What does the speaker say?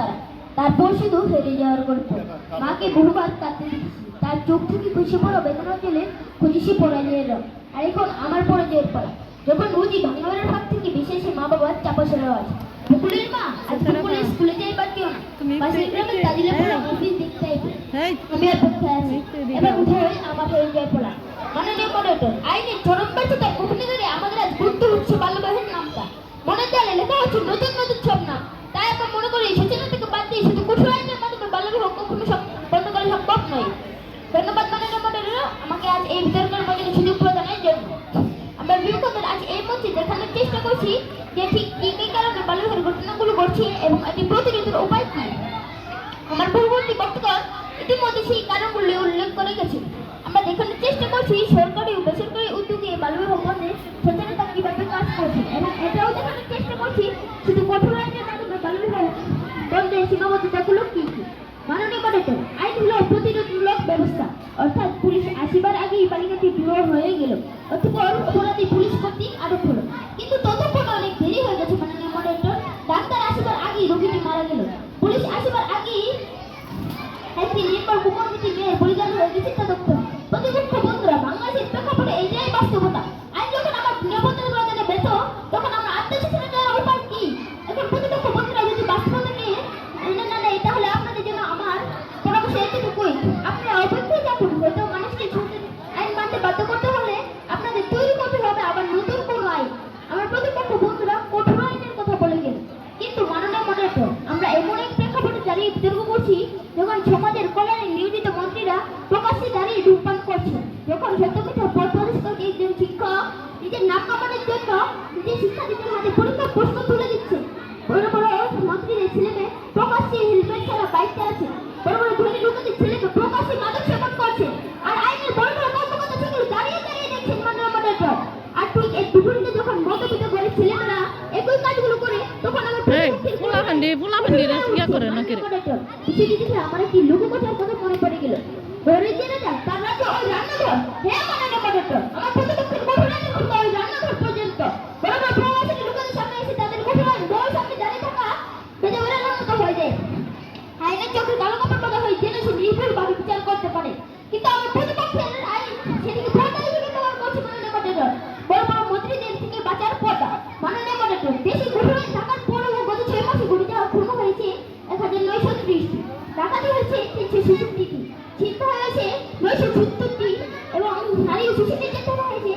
তারা। তারপর শুধু হেরে যাওয়ার গল্প। মাকে বহুবার কাঁদতে দেখেছি। তার চোখ থেকে খুশি বড় বেদনা চলে খুশি পরাজয়ের রং। আর এখন আমার পরাজয়ের পালা যখন রোজই ভাঙাবের হাত থেকে বিশেষ মা বাবার চাপা সরে আছে মুকুলের মা আজ মুকুলের স্কুলে যাই পারতিও না। পাশের গ্রামের এদিকে- পড়া হ্যাঁ। অফিস দেখতে আইবে। আমি আর পক্ষে আছি এবার উঠে হয়ে আমার হয়ে যায় পড়া। মাননীয় মডারেটর আইনের চরম ব্যর্থতার মুখে ধরে আমাদের আজ গুরুত্ব হচ্ছে বাল্যবাহের নামটা। মনে দেয়ালে লেখা হচ্ছে নতুন নতুন সব নাম তাই আমরা মনে করি সচেতনতাকে বাদ দিয়ে শুধু কঠোর আইনের মাধ্যমে বাল্যবিবাহ কখনো সব বন্ধ করা ধন্যবাদ মাননীয় মডারেটর আমাকে আজ এই বিতর্কের মধ্যে সুযোগ প্রদানের জন্য। আমরা বিরোধীদের আজ এই মঞ্চে দেখানোর চেষ্টা করছি যে ঠিক কি কি কারণে বাল্যবিবাহের ঘটনাগুলো ঘটছে এবং এটি প্রতিরোধের উপায় কি। আমার পূর্ববর্তী বক্তব্য ইতিমধ্যে সেই কারণগুলি উল্লেখ করে গেছে। আমরা দেখানোর চেষ্টা করছি সরকারি ও বেসরকারি উদ্যোগে বাল্যবিবাহ বন্ধে সচেতনতা কীভাবে কাজ করছে এবং এটাও দেখানোর চেষ্টা করছি শুধু কঠোর আইনের মাধ্যমে বাল্যবিবাহ বন্ধে সীমাবদ্ধতাগুলো কি কি মাননীয় মডেটর আইন হলো প্রতিরোধমূলক ব্যবস্থা অর্থাৎ পুলিশ আসিবার আগেই বালিকাটি বিবাহ হয়ে গেল। অতপর অপরাধী পুলিশ কর্তৃক আটক হলো। কিন্তু ততক্ষণ অনেক দেরি হয়ে গেছে, মাননীয় মডেটর ডাক্তার আসিবার আগেই রোগীটি মারা গেল। পুলিশ আসিবার আগেই একটি নির্ভর কুকর্মীটি মেয়ের বলিদান হয়ে গেছে তদক্ষ প্রতিপক্ষ বন্ধুরা, বাংলাদেশের প্রেক্ষাপটে এটাই বাস্তবতা আইন যখন আমার নিরাপত্তা প্রদানে ব্যর্থ তখন আমরা আত্মশাসনে দেওয়ার উপায় কি এখন প্রতিপক্ষ বন্ধুরা যদি বাস্তবতাকে মেনে না নেয় তাহলে আপনাদের জন্য আমার পরামর্শ এতটুকুই আপনারা অপেক্ষায় থাকুন হয়তো মানুষকে ছুটে আইন মানতে বাধ্য করতে হলে আপনাদের তৈরি করতে হবে আবার নতুন কোনো আইন আমার প্রতিপক্ষ বন্ধুরা কঠোর আইনের কথা বলে গেল কিন্তু মাননীয় মডারেটর আমরা এমন এক প্রেক্ষাপটে দাঁড়িয়ে বিতর্ক করছি যখন সমাজের কল্যাণে নিয়োজিত মন্ত্রীরা প্রকাশ্যে দাঁড়িয়ে ধূমপান করছে যখন সত্য পথ প্রদর্শক একজন শিক্ষক, নিজের নাম কামানোর জন্য নিজের শিক্ষার্থীদের হাতে পরীক্ষার প্রশ্ন তুলে দিচ্ছে বড় বড় মন্ত্রীদের ছেলে মেয়ে প্রকাশ্যে হেলমেট ছাড়া বাইক চালাচ্ছে বড় বড় ধনী লোকেদের ছেলে মেয়ে প্রকাশ্যে মাদক সেবন করছে আর আইনের বড় বড় কর্মকর্তা সেগুলো দাঁড়িয়ে দাঁড়িয়ে দেখছেন মাননীয় মডারেটর আর ঠিক এর বিপরীতে যখন মতবিত করে ছেলেমেয়েরা একই কাজগুলো করে, তখন আমার পোলাপান্ডি পোলাপান্ডি রে কি করে না করে বিষয়টি দেখে আমার লোককথার কথা মনে পড়ে রান্নাঘর পর্যন্ত তাদের মতো হয়ে যায়। হয়ে বিচার করতে পারে। কিন্তু আমার প্রতিপক্ষের আইন বড় বড় মন্ত্রীদের থেকে বাঁচার দেশে সৃষ্টি। ডাকাতি হয়েছে তিনশো ছেষট্টিটি ছিনতে হয়েছে নয়শো সত্তরটি এবং নারী শিশুদের চেতনা হয়েছে